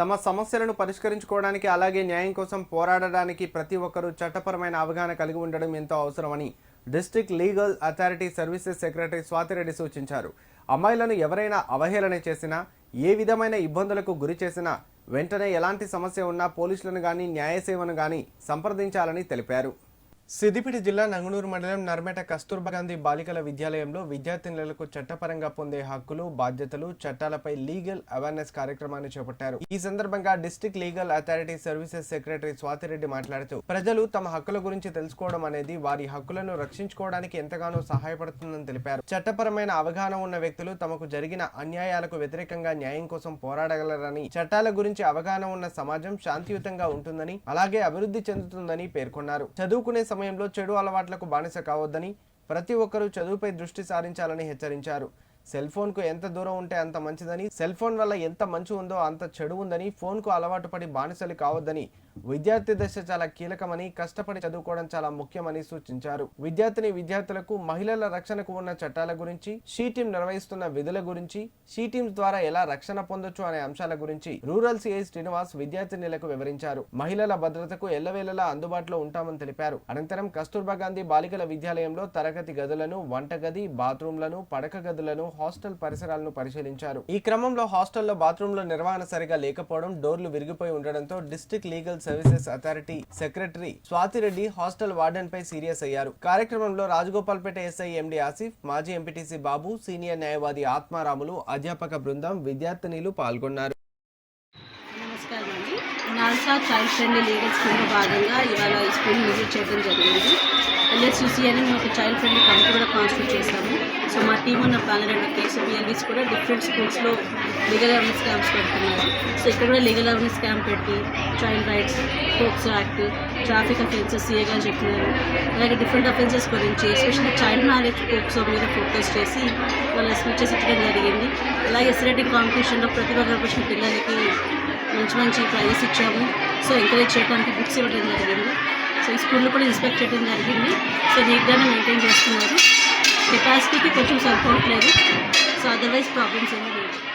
తమ సమస్యలను పరిష్కరించుకోవడానికి అలాగే న్యాయం కోసం పోరాడడానికి ప్రతి ఒక్కరూ చట్టపరమైన అవగాహన కలిగి ఉండడం ఎంతో అవసరమని district legal authority services secretary Swathi Reddy సూచించారు. అమ్మాయిలను ఎవరైనా అవహేళన చేసినా ఏ విధమైన ఇబ్బందులకు గురి చేసినా వెంటనే ఎలాంటి సమస్య ఉన్నా పోలీసులను కానీ న్యాయ సేవను కానీ సంప్రదించాలని తెలిపారు. సిద్దిపేట జిల్లా నంగునూరు మండలం నర్మేట కస్తూర్బా గాంధీ బాలికల విద్యాలయంలో విద్యార్థినులకు చట్టపరంగా పొందే హక్కులు బాధ్యతలు చట్టాలపై లీగల్ అవేర్నెస్ కార్యక్రమాన్ని చేపట్టారు. ఈ సందర్భంగా district legal authority services secretary Swathi Reddy మాట్లాడుతూ ప్రజలు తమ హక్కుల గురించి తెలుసుకోవడం అనేది వారి హక్కులను రక్షించుకోవడానికి ఎంతగానో సహాయపడుతుందని తెలిపారు. చట్టపరమైన అవగాహన ఉన్న వ్యక్తులు తమకు జరిగిన అన్యాయాలకు వ్యతిరేకంగా న్యాయం కోసం పోరాడగలరని చట్టాల గురించి అవగాహన ఉన్న సమాజం శాంతియుతంగా ఉంటుందని అలాగే అభివృద్ధి చెందుతుందని పేర్కొన్నారు. చదువుకునే సమయంలో చెడు అలవాట్లకు బానిస కావద్దని ప్రతి ఒక్కరూ చదువుపై దృష్టి సారించాలని హెచ్చరించారు. సెల్ ఫోన్కు ఎంత దూరం ఉంటే అంత మంచిదని సెల్ ఫోన్ వల్ల ఎంత మంచి ఉందో అంత చెడు ఉందని ఫోన్కు అలవాటు పడి బానిసలు కావద్దని విద్యార్థి దశ చాలా కీలకమని కష్టపడి చదువుకోవడం చాలా ముఖ్యమని సూచించారు. విద్యార్థిని విద్యార్థులకు మహిళల రక్షణకు ఉన్న చట్టాల గురించి షీ టీం నిర్వహిస్తున్న విధుల గురించి షీ ద్వారా ఎలా రక్షణ పొందొచ్చు అనే అంశాల గురించి రూరల్ సిఐ శ్రీనివాస్ విద్యార్థినిలకు వివరించారు. మహిళల భద్రతకు ఎల్లవేళలా అందుబాటులో ఉంటామని తెలిపారు. అనంతరం కస్తూర్బా గాంధీ బాలికల విద్యాలయంలో తరగతి గదులను వంటగది బాత్రూంలను పడక గదులను హాస్టల్ పరిసరాలను పరిశీలించారు. ఈ క్రమంలో హాస్టల్లో బాత్రూంల నిర్వహణ సరిగా లేకపోవడం డోర్లు విరిగిపోయి ఉండడంతో district legal services authority secretary Swathi Reddy hostel warden పై సీరియస్ అయ్యారు. కార్యక్రమంలో రాజగోపాల్పేట ఎస్ఐ ఎండి ఆసిఫ్ మాజీ ఎంపీటీసీ బాబు సీనియర్ న్యాయవాది ఆత్మారాములు అధ్యాపక బృందం విద్యార్థినిలు పాల్గొన్నారు. నమస్కారం అండి నాల్సా చైల్డ్ ఫ్రెండ్లీ లీగల్ స్కూల్లో భాగంగా ఇవాళ ఈ స్కూల్ విజిట్ చేయడం జరిగింది. ఎల్ఎస్యూసీ అని మేము ఒక చైల్డ్ ఫ్రెండ్లీ కమిటీ కూడా కాన్స్టిట్యూట్ చేస్తాము సో మా టీం ఉన్న పన్నెండు అండ్ కేసు బిఎల్బీస్ కూడా డిఫరెంట్ స్కూల్స్లో లీగల్ అవేర్నెస్ క్యాంప్స్ పెడుతున్నారు. సో ఇక్కడ కూడా లీగల్ అవేర్నెస్ క్యాంప్ పెట్టి child rights POCSO act traffic offences ఏగా చెప్పినారు. అలాగే డిఫరెంట్ అఫెన్సెస్ గురించి ఎస్పెషల్లీ చైల్డ్ మ్యారేజ్ పోక్సో మీద ఫోకస్ చేసి వాళ్ళ స్పీచెస్ ఇచ్చడం జరిగింది. అలాగే ఎస్రేటింగ్ కాంపిటీషన్లో ప్రతి కనపరిచిన పిల్లలకి మంచి మంచి ప్రైజెస్ ఇచ్చాము. సో ఎంకరేజ్ చేయడానికి బుక్స్ ఇవ్వడం జరిగింది. సో ఈ స్కూల్లో కూడా ఇన్స్పెక్ట్ చేయడం జరిగింది. సో నీట్గానే మెయింటైన్ చేస్తున్నారు. కెపాసిటీకి కొంచెం సరిపోవట్లేదు. సో అదర్వైజ్ ప్రాబ్లమ్స్ ఏమీ లేవు.